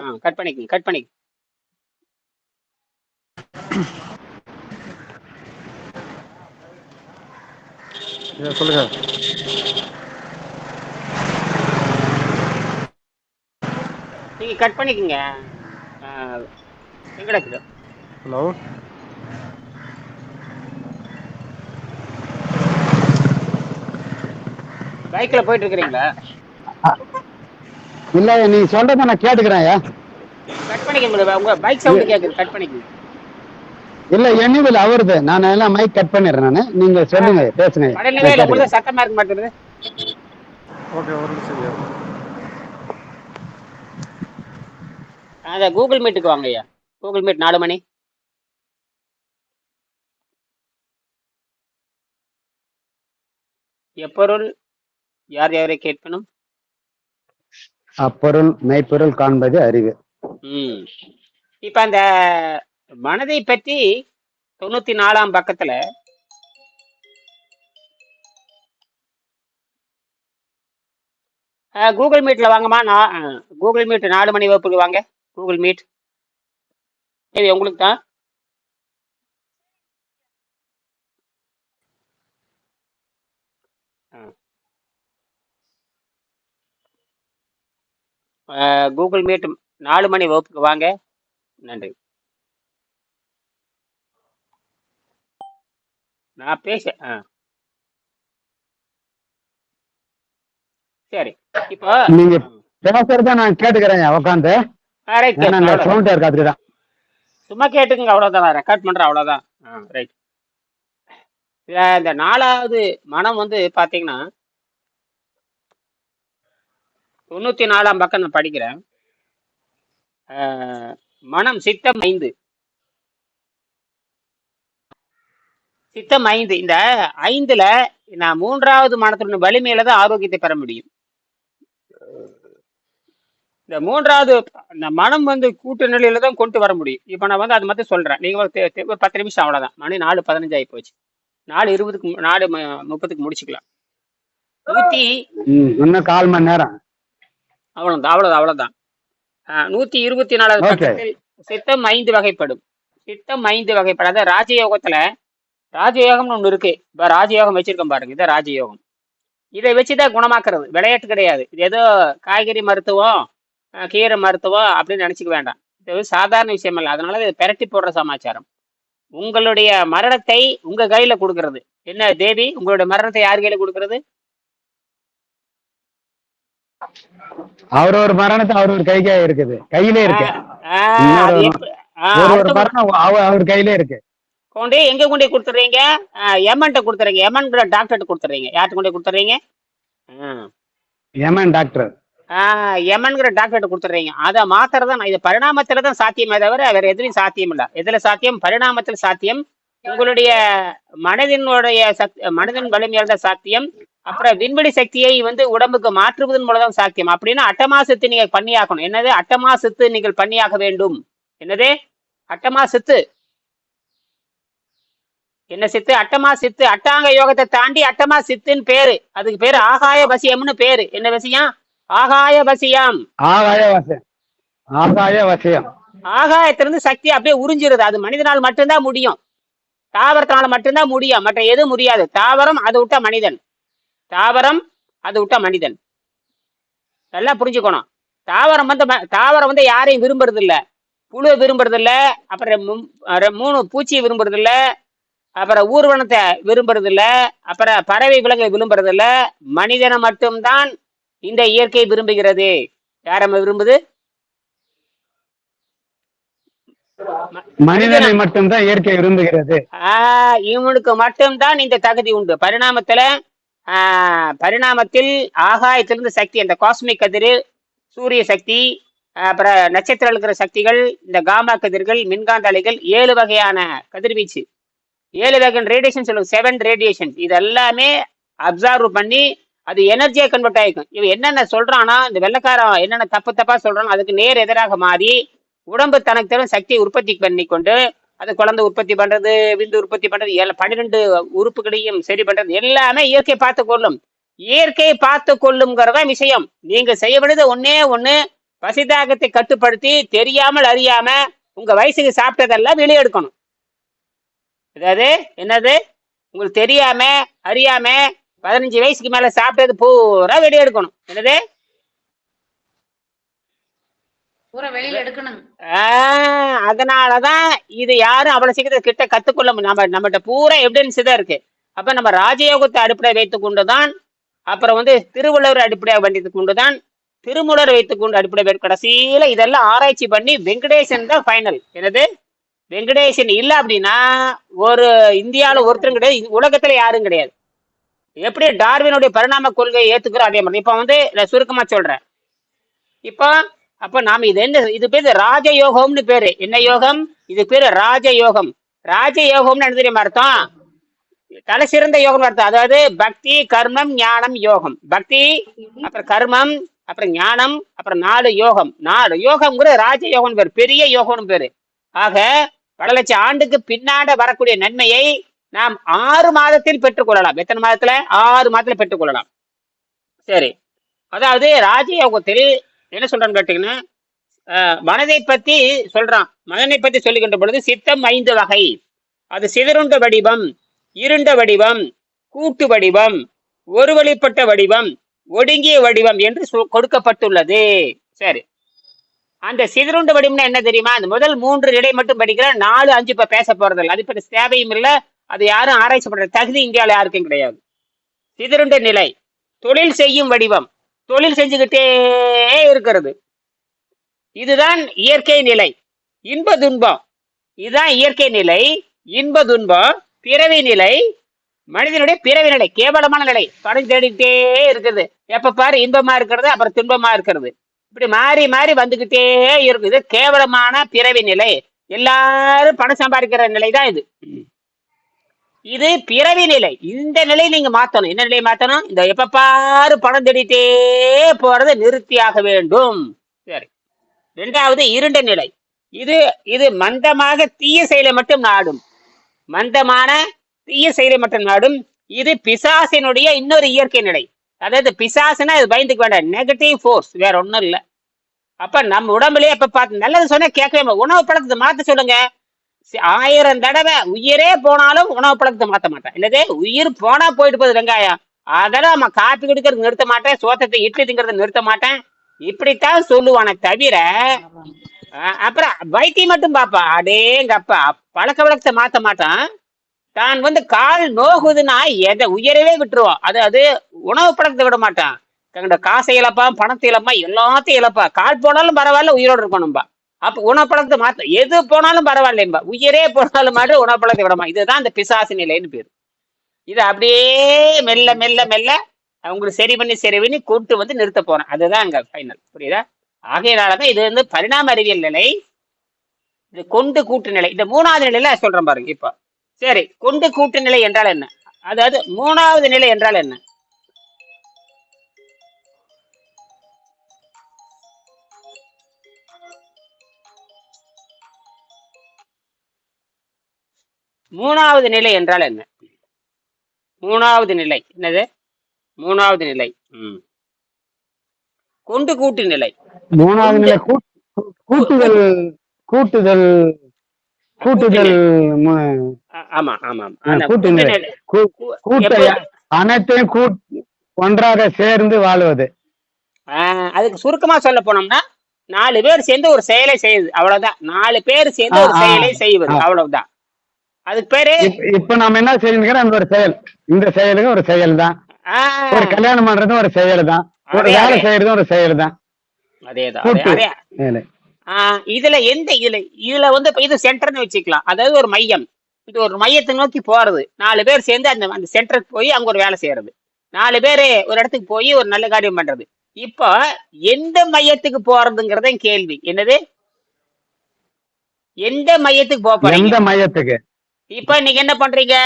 ஆ cut பண்ணிக்கங்க cut பண்ணி ஐயா சொல்லுங்க. நீங்க கட் பண்ணிக்கங்க. ஆ, வெங்கடாச்சல ஹலோ? பைக்ல போயிட்டு இருக்கிறீங்களா? இல்ல நீ சொல்றத நான் கேட்டுக்கிறேன் ஐயா. கட் பண்ணிக்கங்க உங்க பைக் சவுண்ட் கேக்குது கட் பண்ணிக்கங்க. இல்ல என்னதில் அவருது. நான் எல்லாம் மைக் கட் பண்ணிடுறேன் நானு. நீங்க சொல்லுங்க பேசுங்க. சத்தமா இருக்க மாட்டேங்குது. ஓகே ஒரு நிமிஷம் அத கூகுள் மீட்டுக்கு வாங்க ஐயா. கூகுள் மீட் நாலு மணி. எப்பொருள் யார் யாரை கேட்கணும்? அப்பொருள் மெய்ப்பொருள் காண்பது அறிவு. ம். இப்ப அந்த மனதை பற்றி தொண்ணூத்தி நாலாம் பக்கத்துல கூகுள் மீட்ல வாங்கம்மா. நான் கூகுள் மீட் நாலு மணி வகுப்புக்கு வாங்க. Google Meet. இது உங்களுக்கு தான். கூகுள் மீட் நாலு மணி வகுப்புக்கு வாங்க. நன்றி. நான் பேச ஆ. சரி இப்போ நீங்க பேசுறத நான் கேட்டுக்கிறேன் உட்காந்து சவுண்ட் இருக்காது தான். சும்மா கேட்டுங்க அவ்வளோதான் நான் ரெக்கார்ட் பண்ணுறேன் அவ்வளோதான் ஆ ரைட் இந்த நாலாவது மனம் வந்து பார்த்தீங்கன்னா தொண்ணூற்றி நாலாம் பக்கம் நான் படிக்கிறேன். மனம் சித்தம் ஐந்து. சித்தம் ஐந்து. இந்த ஐந்துல நான் மூன்றாவது மனத்தினுடைய வலிமையில தான் ஆரோக்கியத்தை பெற முடியும். இந்த மூன்றாவது இந்த மனம் வந்து கூட்டு நிலையில தான் கொண்டு வர முடியும். இப்போ நான் வந்து அது மட்டும் சொல்றேன். நீங்க ஒரு பத்து நிமிஷம் அவ்வளவுதான். மணி நாலு பதினஞ்சு ஆகி போச்சு. நாலு இருபதுக்கு மு- நாலு ம- முப்பதுக்கு முடிச்சுக்கலாம். நூத்தி இன்னும் கால் மணி நேரம். அவ்வளவுதான் அவ்வளவுதான் அவ்வளவுதான். ஆஹ், நூத்தி இருபத்தி நாலாவது. பக்கத்தில் சித்தம் ஐந்து வகைப்படும். சித்தம் ஐந்து வகைப்படும். அதாவது ராஜயோகத்துல ராஜயோகம்னு ஒண்ணு இருக்கு. இப்ப ராஜயோகம் வச்சிருக்கோம் பாருங்க. இதான் ராஜயோகம். இதை வச்சுதான் குணமாக்குறது. விளையாட்டு கிடையாது. இது ஏதோ காய்கறி மருத்துவம் கீரை மருத்துவம் அப்படின்னு நினைச்சுக்க வேண்டாம். இது சாதாரண விஷயம் இல்லை அதனால இது பெரட்டி போடுற சமாச்சாரம். உங்களுடைய மரணத்தை உங்க கையில கொடுக்கறது. என்ன தேவி? உங்களுடைய மரணத்தை யார் கையில கொடுக்கறது? அவர் ஒரு மரணத்தை அவர் ஒரு கைக்கே இருக்குது. கையிலே இருக்கு. ஒரு மரணம் அவர் கையிலே இருக்கு. கொண்டு எங்க கொண்டு கொடுத்துறீங்க? எமன்ட்ட கொடுத்துறீங்க. எமன்கிற டாக்டர்கிட்ட கொடுத்துறீங்க. யார்கிட்ட கொண்டு கொடுத்துறீங்க? Yemen doctor. எமன்கிற டாக்டர்கிட்ட கொடுத்துறீங்க. அதை மாத்திரம் தான் இது பரிணாமத்துல தான் சாத்தியமே தவிர வேற எதுலையும் சாத்தியம் இல்ல. எதுல சாத்தியம்? பரிணாமத்தில் சாத்தியம். உங்களுடைய மனதினுடைய சக் மனதின் வலிமையால் சாத்தியம். அப்புறம் விண்வெளி சக்தியை வந்து உடம்புக்கு மாற்றுவதன் மூலம் சாத்தியம். அப்படின்னா அட்டமாசத்து நீங்க பண்ணியாக்கணும். என்னது? அட்டமாசத்து நீங்கள் பண்ணியாக வேண்டும். என்னது? அட்டமா சித்து என்ன சித்து? அட்டமா சித்து அட்டாங்க யோகத்தை தாண்டி அட்டமா சித்துன்னு பேரு. அதுக்கு பேரு ஆகாய வசியம்னு பேரு. என்ன வசியம்? ஆகாய வசியம். ஆகாய வசியம். ஆகாய வசியம். ஆகாயத்திலிருந்து சக்தி அப்படியே உறிஞ்சிருது. அது மனிதனால் மட்டும்தான் முடியும். தாவரத்தினால மட்டும்தான் முடியும். மற்ற எதுவும் முடியாது. தாவரம் அதை விட்டா மனிதன். தாவரம் அதை விட்டா மனிதன். நல்லா புரிஞ்சுக்கணும். தாவரம் வந்து தாவரம் வந்து யாரையும் விரும்புறது இல்ல புழு விரும்புறது இல்ல அப்புறம் மூணு பூச்சியை விரும்புறது இல்ல அப்புறம் ஊர்வனத்தை விரும்புறது இல்ல அப்புறம் பறவை விலங்கை விரும்புறது இல்ல மனிதனை மட்டும்தான் இந்த இயற்கை விரும்புகிறது. யார விரும்புது? மனிதனை மட்டும்தான் இயற்கை விரும்புகிறது. ஆஹ் இவனுக்கு மட்டும்தான் இந்த தகுதி உண்டு. பரிணாமத்துல பரிணாமத்தில் ஆகாயத்திலிருந்து சக்தி அந்த காஸ்மிக் கதிர் சூரிய சக்தி அப்புறம் நட்சத்திரம் இருக்கிற சக்திகள் இந்த காமா கதிர்கள் மின்காந்த அலைகள் ஏழு வகையான கதிர்வீச்சு. ஏழு வகை ரேடியேஷன் சொல்லுவோம் செவன் ரேடியேஷன் இது எல்லாமே அப்சர்வ் பண்ணி அது எனர்ஜியாக கன்வெர்ட் ஆகிக்கும் இவன் என்னென்ன சொல்கிறான்னா இந்த வெள்ளக்காரன் என்னென்ன தப்பு தப்பா சொல்கிறானோ அதுக்கு நேர் எதிராக மாறி உடம்பு தனக்கு தரும் சக்தியை உற்பத்தி பண்ணி கொண்டு அது குழந்தை உற்பத்தி பண்றது விந்து உற்பத்தி பண்றது எல்லா பன்னிரெண்டு உறுப்புகளையும் சரி பண்றது எல்லாமே இயற்கை பார்த்து கொள்ளும். இயற்கையை பார்த்து கொள்ளுங்கிறதா விஷயம். நீங்க செய்ய வேண்டியது ஒன்னே ஒண்ணு பசிதாகத்தை கட்டுப்படுத்தி தெரியாமல் அறியாம உங்க வயசுக்கு சாப்பிட்டதெல்லாம் வெளியே எடுக்கணும். அதாவது என்னது? உங்களுக்கு தெரியாம அறியாம பதினஞ்சு வயசுக்கு மேல சாப்பிட்டது பூரா வெளியே எடுக்கணும். என்னது பூரா வெளியில எடுக்கணும் ஆஹ் அதனாலதான் இது யாரும் அவ்வளவு சீக்கிரம் கிட்ட கத்துக்கொள்ள முடியும் நம்ம நம்மகிட்ட பூரா எவிடன்ஸ் தான் இருக்கு. அப்ப நம்ம ராஜயோகத்தை அடிப்படை வைத்துக் கொண்டுதான் அப்புறம் வந்து திருவள்ளுவர் அடிப்படையாக வைத்துக் கொண்டுதான் திருமூலர் வைத்துக் கொண்டு அடிப்படை கடைசியில இதெல்லாம் ஆராய்ச்சி பண்ணி வெங்கடேசன் தான் ஃபைனல் என்னது? வெங்கடேசன் இல்ல அப்படின்னா ஒரு இந்தியாவில் ஒருத்தரும் கிடையாது உலகத்துல யாரும் கிடையாது. எப்படி டார்வினுடைய பரிணாம கொள்கையை ஏத்துக்கிறோம் அதே மாதிரி. இப்ப வந்து நான் சுருக்கமா சொல்றேன். இப்போ அப்ப நாம இது என்ன இது பேரு ராஜயோகம்னு பேரு. என்ன யோகம்? இது பேரு ராஜயோகம். ராஜயோகம்னு என்ன தெரியுமா அர்த்தம்? தலை சிறந்த யோகம் அர்த்தம். அதாவது பக்தி கர்மம் ஞானம் யோகம். பக்தி அப்புறம் கர்மம் அப்புறம் ஞானம் அப்புறம் நாலு யோகம். நாலு யோகம்ங்கிற ராஜயோகம் பேரு. பெரிய யோகம்னு பேரு. ஆக பல லட்சம் ஆண்டுக்கு பின்னாட வரக்கூடிய நன்மையை நாம் ஆறு மாதத்தில் பெற்றுக்கொள்ளலாம் எத்தனை மாதத்துல? ஆறு மாதத்துல பெற்றுக்கொள்ளலாம் சரி. அதாவது ராஜயோகத்தில் என்ன சொல்றான்னு கேட்டீங்கன்னா மனதை பத்தி சொல்றான். மனதை பத்தி சொல்லுகின்ற பொழுது சித்தம் ஐந்து வகை. அது சிதறுண்ட வடிவம் இருண்ட வடிவம் கூட்டு வடிவம் ஒரு வழிப்பட்ட வடிவம் ஒடுங்கிய வடிவம் என்று சொ- கொடுக்கப்பட்டுள்ளது. சரி. அந்த சிதறுண்ட வடிவம்னா என்ன தெரியுமா? அந்த முதல் மூன்று நிலை மட்டும் படிக்கிற நாலு அஞ்சு இப்ப பேச போறதில்ல அது இப்ப தேவையும் இல்லை. அது யாரும் ஆராய்ச்சி பண்ற தகுதி இந்தியாவில் யாருக்கும் கிடையாது. சிதறுண்ட நிலை. தொழில் செய்யும் வடிவம். தொழில் செஞ்சுக்கிட்டே இருக்கிறது. இதுதான் இயற்கை நிலை. இன்ப துன்பம். இதுதான் இயற்கை நிலை. இன்ப துன்பம். பிறவி நிலை. மனிதனுடைய பிறவி நிலை. கேவலமான நிலை. படம் தேடிக்கிட்டே இருக்குது. எப்ப பாரு இன்பமா இருக்கிறது அப்புறம் துன்பமா இருக்கிறது. இப்படி மாறி மாறி வந்துகிட்டே இருக்குது. கேவலமான பிறவி நிலை. எல்லாரும் பணம் சம்பாதிக்கிற நிலை தான் இது. இது பிறவி நிலை. இந்த நிலையை நீங்க மாத்தணும். என்ன நிலையை மாத்தணும்? இந்த எப்ப பாரு பணம் தேடிட்டே போறதை நிறுத்தியாக வேண்டும். சரி. ரெண்டாவது இருண்ட நிலை. இது இது மந்தமாக தீய செயலை மட்டும் நாடும். மந்தமான தீய செயலை மட்டும் நாடும். இது பிசாசினுடைய இன்னொரு இயற்கை நிலை. அதாவது பிசாசுனா இது பயந்துக்க வேண்டாம். நெகட்டிவ் ஃபோர்ஸ் வேற ஒண்ணும் இல்ல. அப்ப நம்ம உடம்புலயே அப்ப பார்த்து நல்லது சொன்னா கேட்கவே உணவு பழக்கத்தை மாத்த சொல்லுங்க. ஆயிரம் தடவை உயிரே போனாலும் உணவு பழக்கத்தை மாத்த மாட்டேன். இல்லதே உயிர் போனா போயிட்டு போகுது வெங்காயம். அதெல்லாம் நம்ம காப்பி குடிக்கிறது நிறுத்த மாட்டேன் சோத்தத்தை இட்லி திங்கிறத நிறுத்த மாட்டேன். இப்படித்தான் சொல்லுவானே தவிர அப்புறம் வைத்தியம் மட்டும் பாப்பா அடேங்கப்பா பழக்க வழக்கத்தை மாத்த மாட்டான். தான் வந்து கால் நோகுதுன்னா எதை உயரவே விட்டுருவான். அது அது உணவு பழக்கத்தை விட மாட்டான். தன்னோட காசை இழப்பான் பணத்தை இழப்பா எல்லாத்தையும் இழப்பா கால் போனாலும் பரவாயில்ல உயிரோடு இருக்கணும்பா அப்ப உணப்பழத்தை மாத்த எது போனாலும் பரவாயில்லைம்பா உயிரே போனாலும் மாட்டு உணப்பழத்தை விடமா. இதுதான் இந்த பிசாசு நிலைன்னு பேரு. இது அப்படியே மெல்ல மெல்ல மெல்ல அவங்களுக்கு சரி பண்ணி சரி பண்ணி கூட்டு வந்து நிறுத்த போறேன். அதுதான் அங்க ஃபைனல் புரியுதா? ஆகையினாலதான் இது வந்து பரிணாம அறிவியல் நிலை இது கொண்டு கூட்டு நிலை. இந்த மூணாவது நிலையில சொல்றேன் பாருங்க இப்போ. சரி கொண்டு கூட்டு நிலை என்றால் என்ன? அதாவது மூணாவது நிலை என்றால் என்ன? மூணாவது நிலை என்றால் என்ன? மூணாவது நிலை. என்னது? மூணாவது நிலை. ம். கொண்டு கூட்டு நிலை. மூணாவது நிலை கூட்டுதல் கூட்டுதல் கூட்டுதல் ஆமா ஆமா கூட்டு அனைத்தையும் கூட் ஒன்றாக சேர்ந்து வாழ்வது. அதுக்கு சுருக்கமா சொல்ல போனோம்னா நாலு பேர் சேர்ந்து ஒரு செயலை செய்யுது அவ்வளவுதான். நாலு பேர் சேர்ந்து ஒரு. செயலை செய்வது. அவ்வளவுதான். அதுக்கு பேரு? இப்ப- நாம என்ன செய்யணும் அந்த ஒரு செயல். இந்த செயலுக்கு ஒரு செயல் தான் ஒரு கல்யாணம் பண்றதும் ஒரு செயல் தான் ஒரு வேலை. செய்யறதும் ஒரு செயல் தான் அதேதான் இதுல எந்த இதுல இதுல வந்து இது சென்டர்னு வச்சுக்கலாம். அதாவது ஒரு மையம். இது ஒரு மையத்தை நோக்கி போறது. நாலு பேர் சேர்ந்து அந்த அந்த சென்டருக்கு போய் அங்க ஒரு வேலை செய்யறது. நாலு பேர் ஒரு இடத்துக்கு போய் ஒரு நல்ல காரியம் பண்றது. இப்போ எந்த மையத்துக்கு போறதுங்கிறத கேள்வி. என்னது? எந்த மையத்துக்கு போக எந்த மையத்துக்கு? இப்ப நீங்க என்ன பண்றீங்க?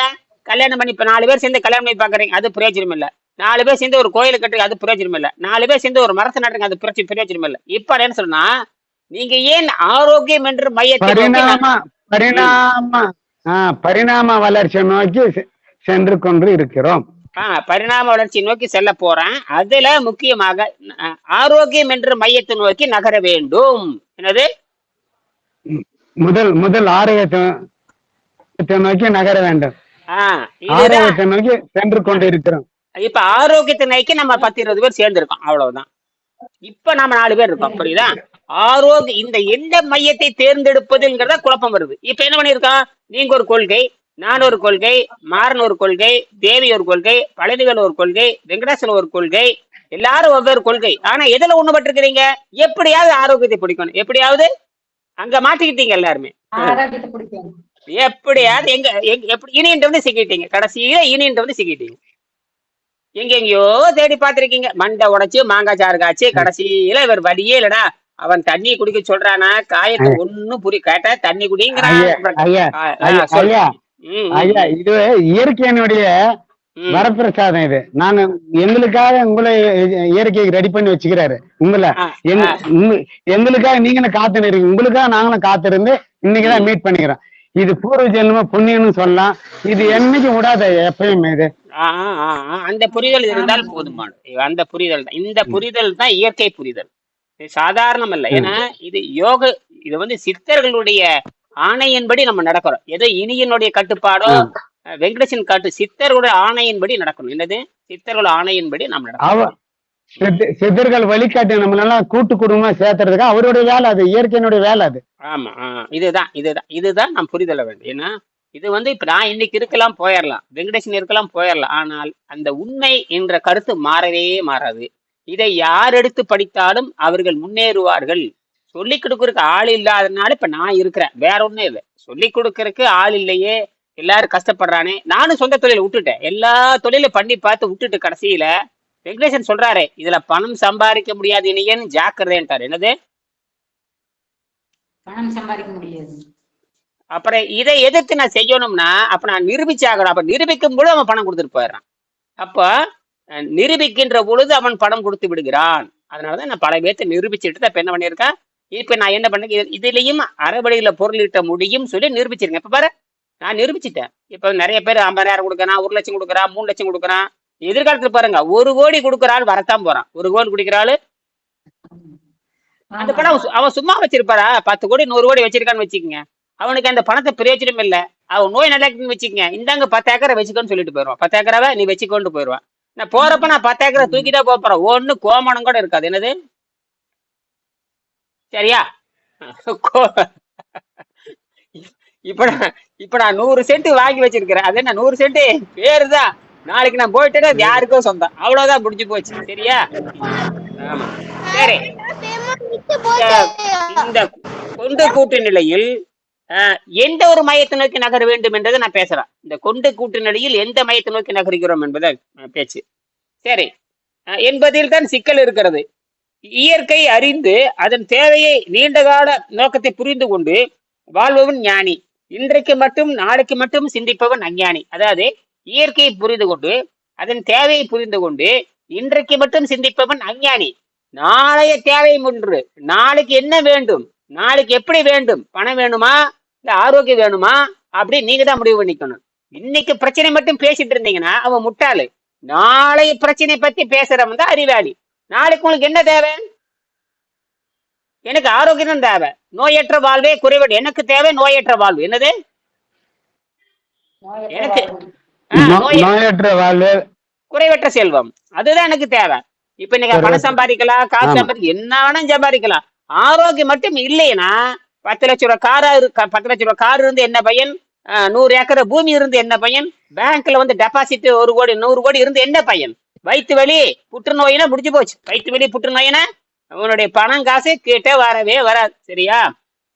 கல்யாணம் பண்ணி இப்ப நாலு பேர் சேர்ந்து கல்யாணம் பண்ணி பாக்குறீங்க அது பிரயோஜனம் இல்ல. நாலு பேர் சேர்ந்து ஒரு கோயிலை கட்டுறீங்க அது பிரயோஜனம் இல்ல. நாலு பேர் சேர்ந்து ஒரு மரத்தை நட்டுறீங்க அது பிரச்சனை பிரயோஜனம் இல்ல. இப்ப என்ன சொன்னா நீங்க ஏன் ஆரோக்கியம் என்று மையத்தை பரிணாம வளர்ச்சியை நோக்கி சென்று கொண்டு இருக்கிறோம். பரிணாம வளர்ச்சி நோக்கி செல்ல போறேன். அதுல முக்கியமாக ஆரோக்கியம் என்ற மையத்தை நோக்கி நகர வேண்டும். என்னது? முதல் முதல் ஆரோக்கியத்தை நோக்கி நகர வேண்டும். ஆரோக்கியத்தை நோக்கி சென்று கொண்டு இருக்கிறோம். இப்ப ஆரோக்கியத்தை நோக்கி நம்ம பத்து இருபது பேர் சேர்ந்திருக்கோம். அவ்வளவுதான். இப்ப நாம நாலு பேர் இருக்கோம். புரியுதா? ஆரோக்கிய இந்த எந்த மையத்தை தேர்ந்தெடுப்பதுங்கிறத குழப்பம் வருது. இப்ப என்ன பண்ணிருக்கோம் நீங்க ஒரு கொள்கை நான் ஒரு கொள்கை மாறன் ஒரு கொள்கை தேவி ஒரு கொள்கை பழனிவேல் ஒரு கொள்கை வெங்கடேசன் ஒரு கொள்கை எல்லாரும் ஒவ்வொரு கொள்கை. ஆனா எதுல ஒண்ணுபட்டிருக்கிறீங்க? எப்படியாவது ஆரோக்கியத்தை பிடிக்கணும். எப்படியாவது? அங்க மாட்டிக்கிட்டீங்க எல்லாருமே. ஆரோக்கியத்தை எப்படியாவது எங்க எங்க- எப்படி இனியன்ட்டு வந்து சிக்கிட்டீங்க. கடைசியில இனியன்ட்டு வந்து சிக்கிட்டீங்க. எங்கெங்கயோ தேடி பார்த்திருக்கீங்க. மண்டை உடைச்சு மாங்காய் சாறு காய்ச்சி கடைசியில இவர் வழியே இல்லடா. அவன் தண்ணி குடிக்க சொல்றானா? காயத்தை ஒண்ணும் புரிய கேட்டா தண்ணி குடிங்கிறான். இது இயற்கையினுடைய. வரப்பிரசாதம் இது. நான் எங்களுக்காக உங்களை இயற்கைக்கு ரெடி பண்ணி வச்சுக்கிறாரு. உங்களை. எங்க- எங்களுக்காக நீங்களும் காத்து இருக்கீங்க. உங்களுக்காக நாங்களும் காத்திருந்து இன்னைக்குதான் மீட் பண்ணிக்கிறோம். இது பூர்வ ஜென்ம புண்ணியம்னு சொல்லலாம் இது என்னைக்கு விடாத எப்பயுமே இது. அந்த புரிதல் இருந்தால் போதுமானது. அந்த புரிதல் தான். இந்த புரிதல் தான் இயற்கை புரிதல். சாதாரணம் அல்ல ஏன்னா இது யோக இது வந்து சித்தர்களுடைய ஆணையின்படி நம்ம நடக்கிறோம். ஏதோ இனியனுடைய கட்டுப்பாடோ வெங்கடேசன் காட்டு சித்தர்களுடைய ஆணையின்படி நடக்கணும். என்னது? சித்தர்கள் ஆணையின்படி நம்ம நடக்கணும். சித்தர்கள் வழிகாட்டி நம்மளெல்லாம் கூட்டு குடும்பமா சேர்த்துறதுக்கு அவருடைய வேலை அது இயற்கையினுடைய வேலை அது. ஆமா ஆ, இதுதான் இதுதான் இதுதான் நாம் புரிதல வேண்டும் ஏன்னா இது வந்து இப்ப நான் இன்னைக்கு இருக்கலாம் போயிடலாம் வெங்கடேசன் இருக்கலாம் போயிடலாம் ஆனால் அந்த உண்மை என்ற கருத்து மாறவே மாறாது. இதை யார் எடுத்து படித்தாலும் அவர்கள் முன்னேறுவார்கள். சொல்லிக் கொடுக்கறதுக்கு ஆள் இல்லாதனால இப்ப நான் இருக்கிறேன் வேற ஒண்ணும் இல்லை. சொல்லிக் கொடுக்கறதுக்கு ஆள் இல்லையே எல்லாரும் கஷ்டப்படுறானே. நானும் சொந்த தொழிலை விட்டுட்டேன். எல்லா தொழிலும் பண்ணி பார்த்து விட்டுட்டு கடைசியில வெங்கடேசன் சொல்றாரு இதுல பணம் சம்பாதிக்க முடியாது இனியன் ஜாக்கிரதைன்ட்டார் என்னது? பணம் சம்பாதிக்க முடியாது. அப்புறம் இதை எதிர்த்து நான் செய்யணும்னா அப்ப நான் நிரூபிச்சாகணும். அப்ப நிரூபிக்கும் பொழுது அவன் பணம் கொடுத்துட்டு போயிடுறான். அப்ப நிரூபிக்கின்ற பொழுது அவன் பணம் கொடுத்து விடுகிறான். அதனாலதான் நான் பல பேர்த்தை நிரூபிச்சுட்டு தான் என்ன பண்ணியிருக்கேன் இப்ப நான் என்ன பண்ணேன்? இது- இதுலயும் அறவழியில பொருள் ஈட்ட முடியும் சொல்லி நிரூபிச்சிருக்கேன். இப்ப பாரு நான் நிரூபிச்சிட்டேன். இப்ப நிறைய பேர் ஐம்பதாயிரம் கொடுக்கறான் ஒரு லட்சம் கொடுக்கறான் மூணு லட்சம் கொடுக்கறான். எதிர்காலத்துல பாருங்க ஒரு கோடி கொடுக்கறாள் வரத்தான் போறான். ஒரு கோடி குடிக்கிறாள் அந்த பணம் அவன் சு- அவன் சும்மா வச்சிருப்பாரா? பத்து கோடி நூறு கோடி வச்சிருக்கான்னு வச்சுக்கோங்க. அவனுக்கு அந்த பணத்தை பிரயோஜனம் இல்ல. அவன் நோய் நடக்குன்னு வச்சுக்கோங்க. இந்தாங்க பத்து ஏக்கரை வச்சுக்கோன்னு சொல்லிட்டு போயிடுவான் பத்து ஏக்கராவை நீ வச்சுக்கொண்டு போயிடுவான் நான் போறப்ப நான் பத்து ஏக்கரை தூக்கிட்டே போக போறேன். ஒன்னு கோமணம் கூட இருக்காது. என்னது? சரியா? இப்ப நான் இப்ப நான் நூறு சென்ட் வாங்கி வச்சிருக்கிறேன். அது என்ன நூறு சென்ட்? பேருதான் நாளைக்கு நான் போயிட்டேன்னா அது யாருக்கோ சொந்தம். அவ்வளவுதான் முடிஞ்சு போச்சு. சரியா? ஆமா. சரி. இந்த- கொண்டு கூட்டு நிலையில் எந்த ஒரு மையத்தை நோக்கி நகர வேண்டும் என்றதை நான் பேசுறேன். இந்த கொண்டு கூட்டு நிலையில் எந்த மையத்தை நோக்கி நகர்கிறோம் என்பதை பேச்சு. சரி. அஹ், என்பதில் தான் சிக்கல் இருக்கிறது. இயற்கை அறிந்து அதன் தேவையை நீண்டகால நோக்கத்தை புரிந்து கொண்டு வாழ்பவன் ஞானி. இன்றைக்கு மட்டும் நாளைக்கு மட்டும் சிந்திப்பவன் அஞ்ஞானி. அதாவது இயற்கையை புரிந்து கொண்டு அதன் தேவையை புரிந்து கொண்டு இன்றைக்கு மட்டும் சிந்திப்பவன் அஞ்ஞானி. நாளைய தேவை ஒன்று. நாளைக்கு என்ன வேண்டும்? நாளைக்கு எப்படி வேண்டும்? பணம் வேணுமா? இல்ல ஆரோக்கியம் வேணுமா? அப்படி நீங்க தான் முடிவு பண்ணிக்கணும். இன்னைக்கு பிரச்சனை மட்டும் பேசிட்டு இருந்தீங்கன்னா அவன் முட்டாளு. நாளைய பிரச்சனை பத்தி பேசுறவன் தான் அறிவாளி. நாளைக்கு உங்களுக்கு என்ன தேவை? எனக்கு ஆரோக்கியம் தான் தேவை. நோயற்ற வாழ்வே குறைபாடு எனக்கு தேவை நோயற்ற வாழ்வு. என்னது? எனக்கு குறைவற்ற செல்வம். அதுதான் எனக்கு தேவை. இப்ப நீங்க பணம் சம்பாதிக்கலாம் காசு. சம்பாதிக்க என்ன வேணா சம்பாதிக்கலாம். ஆரோக்கியம் மட்டும் இல்லைன்னா பத்து லட்ச ரூபாய் காரா பத்து லட்ச ரூபாய் கார் இருந்து என்ன பையன்? நூறு ஏக்கர் பூமி இருந்து என்ன பையன்? பேங்க்ல வந்து டெபாசிட் ஒரு கோடி நூறு கோடி இருந்து என்ன பையன்? வயிற்று வலி புற்றுநோயினா முடிஞ்சு போச்சு. வயிற்று வலி புற்றுநோயினா அவனுடைய பணம் காசு கிட்ட வரவே வராது. சரியா?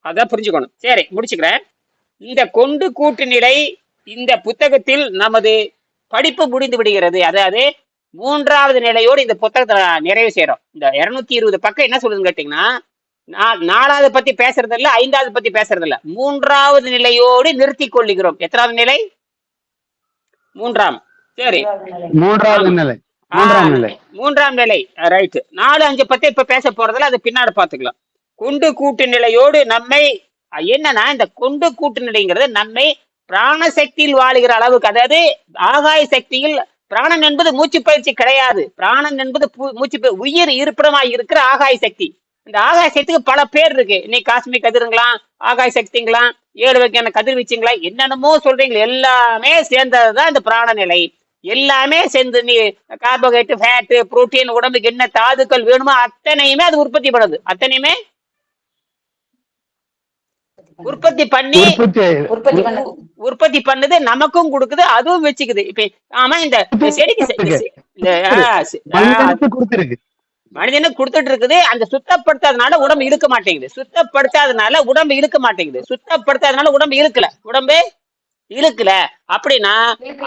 அதான் புரிஞ்சுக்கணும். சரி முடிச்சுக்கிறேன். இந்த கொண்டு கூட்டு நிலை இந்த புத்தகத்தில் நமது படிப்பு முடிந்து விடுகிறது. அதாவது மூன்றாவது நிலையோடு இந்த புத்தகத்தை நிறைவு செய்யறோம் இந்த இருநூத்தி இருபது பக்கம் என்ன சொல்லுதுன்னு கேட்டீங்கன்னா நாலாவது பத்தி பேசுறது இல்ல ஐந்தாவது பத்தி பேசுறது இல்ல மூன்றாவது நிலையோடு நிறுத்தி கொள்ளுகிறோம். எத்தனாவது நிலை? மூன்றாம். சரி. மூன்றாவது நிலை. மூன்றாம் நிலை. மூன்றாம் நிலை. ரைட் நாலு அஞ்சு பத்தி இப்ப பேச போறதுல அது பின்னாடி பாத்துக்கலாம் கொண்டு கூட்டு நிலையோடு நம்மை என்னன்னா இந்த கொண்டு கூட்டு நிலைங்கிறது நம்மை பிராண சக்தியில் வாழுகிற அளவுக்கு அதாவது ஆகாய சக்தியில் பிராணன் என்பது மூச்சு பயிற்சி கிடையாது. பிராணன் என்பது பு- மூச்சு உயிர் இருப்பிடமாய் இருக்கிற ஆகாய சக்தி. இந்த ஆகாய சக்திக்கு பல பேர் இருக்கு. இன்னைக்கு காஸ்மிக் கதிருங்களாம் ஆகாய சக்திங்களாம் ஏழு வகையான கதிர்வீச்சுங்களா என்னென்னமோ சொல்றீங்க எல்லாமே சேர்ந்ததுதான் இந்த பிராண நிலை. எல்லாமே சேர்ந்து நீ கார்போஹைட்ரேட் ஃபேட்டு புரோட்டீன் உடம்புக்கு என்ன தாதுக்கள் வேணுமோ அத்தனையுமே அது உற்பத்தி பண்ணுது. அத்தனையுமே உற்பத்தி பண்ணி உற்பத்தி உற்பத்தி பண்ணது உற்பத்தி பண்ணுது நமக்கும் கொடுக்குது அதுவும் வச்சுக்குது. இப்ப ஆமா இந்த செடிக்கு மனிதனுக்கு கொடுத்துட்டு இருக்குது அந்த சுத்தப்படுத்தாதனால உடம்பு இழுக்க மாட்டேங்குது. சுத்தப்படுத்தாதனால உடம்பு இழுக்க மாட்டேங்குது. சுத்தப்படுத்தாதனால உடம்பு இழுக்கல. உடம்பு இழுக்கல. அப்படின்னா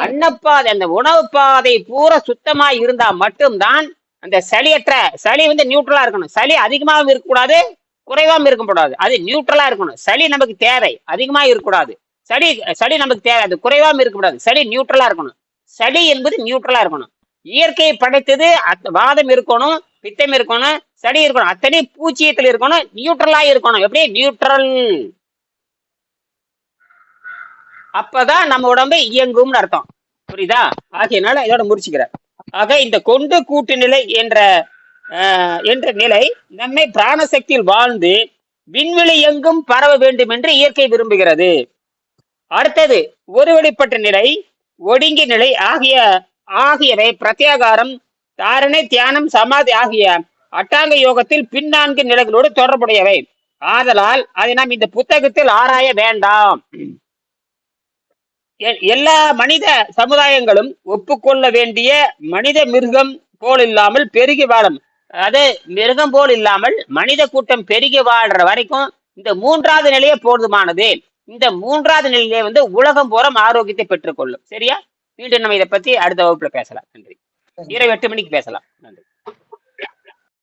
அன்னப்பாதை அந்த உணவு பாதை பூரா சுத்தமா இருந்தா மட்டும்தான் அந்த சளியற்ற சளி வந்து நியூட்ரலா இருக்கணும். சளி அதிகமாகவும் இருக்கக்கூடாது. குறைவாகவும் இருக்கக்கூடாது அது நியூட்ரலா இருக்கணும். சளி நமக்கு தேவை. அதிகமா இருக்கக்கூடாது. சளி சளி நமக்கு தேவை. அது குறைவாகவும் இருக்கக்கூடாது சளி நியூட்ரலா இருக்கணும். சளி என்பது நியூட்ரலா இருக்கணும். இயற்கையை படைத்தது அத்த- வாதம் இருக்கணும் பித்தம் இருக்கணும் சளி இருக்கணும். அத்தனை பூச்சியத்தில் இருக்கணும் நியூட்ரலா இருக்கணும். எப்படி? நியூட்ரல் அப்பதான் நம்ம உடம்பு இயங்கும்னு அர்த்தம். புரியுதா? ஆகையினால இதோட முடிச்சுக்கிறேன். ஆக இந்த கொண்டு கூட்டு நிலை என்ற என்ற நிலை நம்மை பிராணசக்தியில் வாழ்ந்து விண்வெளி எங்கும் பரவ வேண்டும் என்று இயற்கை விரும்புகிறது. அடுத்தது ஒரு வெளிப்பட்ட நிலை ஒடுங்கிய நிலை ஆகிய ஆகியவை பிரத்யாகாரம் தாரணை தியானம் சமாதி ஆகிய அட்டாங்க யோகத்தில் பின்னான்கு நிலைகளோடு தொடர்புடையவை. ஆதலால் அதை நாம் இந்த புத்தகத்தில் ஆராய வேண்டாம். எ- எல்லா மனித சமுதாயங்களும் ஒப்புக்கொள்ள வேண்டிய மனித மிருகம் போல் இல்லாமல் பெருகி வாழும் அது மிருகம் போல் இல்லாமல் மனித கூட்டம் பெருகி வாழ்ற வரைக்கும் இந்த மூன்றாவது நிலையே போதுமானது. இந்த மூன்றாவது நிலையிலே வந்து உலகம் பூரம் ஆரோக்கியத்தை பெற்றுக்கொள்ளும். சரியா? மீண்டும் நம்ம இதை பத்தி அடுத்த வகுப்புல பேசலாம். நன்றி. இரவு எட்டு மணிக்கு பேசலாம். நன்றி.